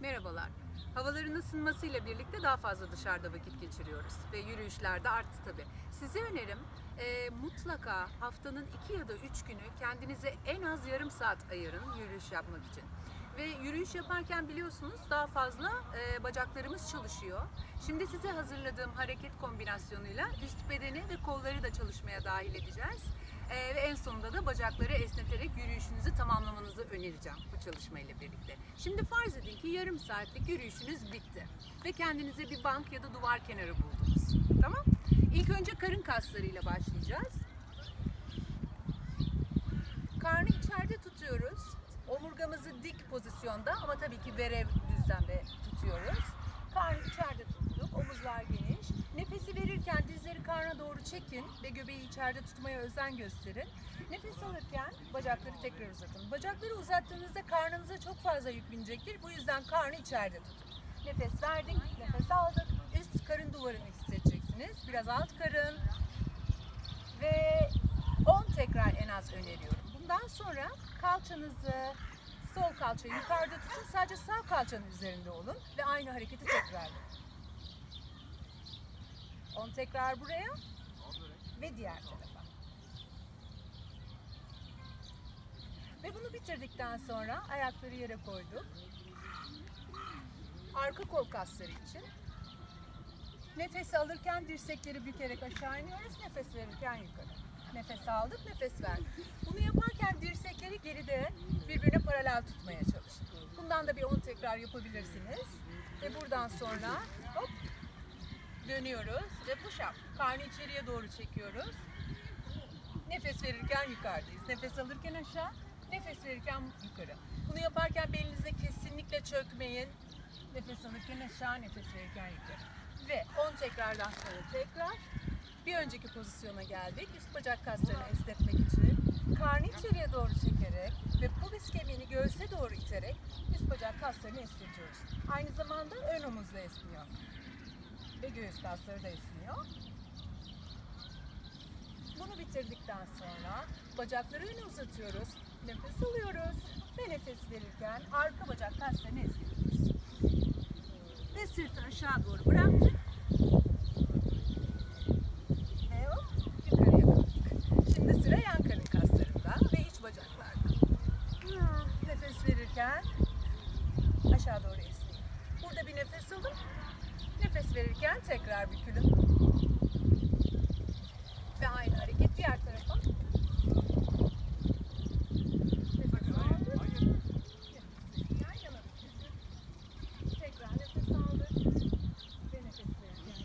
Merhabalar. Havaların ısınmasıyla birlikte daha fazla dışarıda vakit geçiriyoruz ve yürüyüşler de arttı tabii. Size önerim e, mutlaka haftanın iki ya da üç günü kendinize en az yarım saat ayırın yürüyüş yapmak için. Ve yürüyüş yaparken biliyorsunuz daha fazla e, bacaklarımız çalışıyor. Şimdi size hazırladığım hareket kombinasyonuyla üst bedeni ve kolları da çalışmaya dahil edeceğiz. E, ve en sonunda da bacakları esneterek yürüyüşünüzü tamamlamanızı önereceğim bu çalışmayla birlikte. Şimdi farz edin ki yarım saatlik yürüyüşünüz bitti ve kendinize bir bank ya da duvar kenarı buldunuz. Tamam? İlk önce karın kaslarıyla başlayacağız. Karnı içeride tutuyoruz. Omurgamızı dik pozisyonda ama tabii ki verev düzlemde tutuyoruz. Karnı içeride tuttuk, omuzlar geniş. Nefesi karna doğru çekin ve göbeği içeride tutmaya özen gösterin. Nefes alırken bacakları tekrar uzatın. Bacakları uzattığınızda karnınıza çok fazla yük binecektir. Bu yüzden karnı içeride tutun. Nefes verdik, nefes aldık. Üst karın duvarını hissedeceksiniz. Biraz alt karın. Ve 10 tekrar en az öneriyorum. Bundan sonra kalçanızı sol kalça yukarıda tutun. Sadece sağ kalçanın üzerinde olun ve aynı hareketi tekrarlayın. 10 tekrar buraya ve diğer tarafa. Ve bunu bitirdikten sonra ayakları yere koyduk. Arka kol kasları için Nefes alırken dirsekleri bükerek aşağı iniyoruz. Nefes verirken yukarı. Nefes aldık, nefes verdik. Bunu yaparken dirsekleri geride birbirine paralel tutmaya çalışın. Bundan da bir 10 tekrar yapabilirsiniz. Ve buradan sonra hop dönüyoruz ve push up. Karnı içeriye doğru çekiyoruz. Nefes verirken yukarıdayız. Nefes alırken aşağı, nefes verirken yukarı. Bunu yaparken belinize kesinlikle çökmeyin. Nefes alırken aşağı, nefes verirken yukarı. Ve 10 tekrardan sonra tekrar bir önceki pozisyona geldik. Üst bacak kaslarını esnetmek için karnı içeriye doğru çekerek ve pubis kemiğini göğse doğru iterek üst bacak kaslarını esnetiyoruz. Aynı zamanda ön omuz da esniyor. Göğüs kasları da esniyor. Bunu bitirdikten sonra bacakları öne uzatıyoruz. Nefes alıyoruz ve nefes verirken arka bacak kaslarını esnetiyoruz. Ve sırtı aşağı doğru bıraktık. Ve hop yukarıya kalktık. Şimdi sıra yan karın kaslarında ve iç bacaklarda. Nefes verirken aşağı doğru esneyin. Burada bir nefes alın. Nefes verirken tekrar bükülün. Ve aynı hareket diğer tarafa. Nefes aldık. Yan yana büküldük. Tekrar nefes aldık. Ve nefes verirken.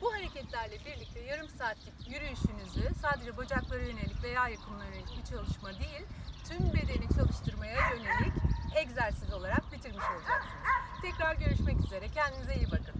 Bu hareketlerle birlikte yarım saatlik yürüyüşünüzü sadece bacaklara yönelik veya yakınına yönelik bir çalışma değil, tüm bedeni çalıştırmaya yönelik egzersiz olarak bitirmiş olacaksınız. Tekrar görüşmek üzere. Kendinize iyi bakın.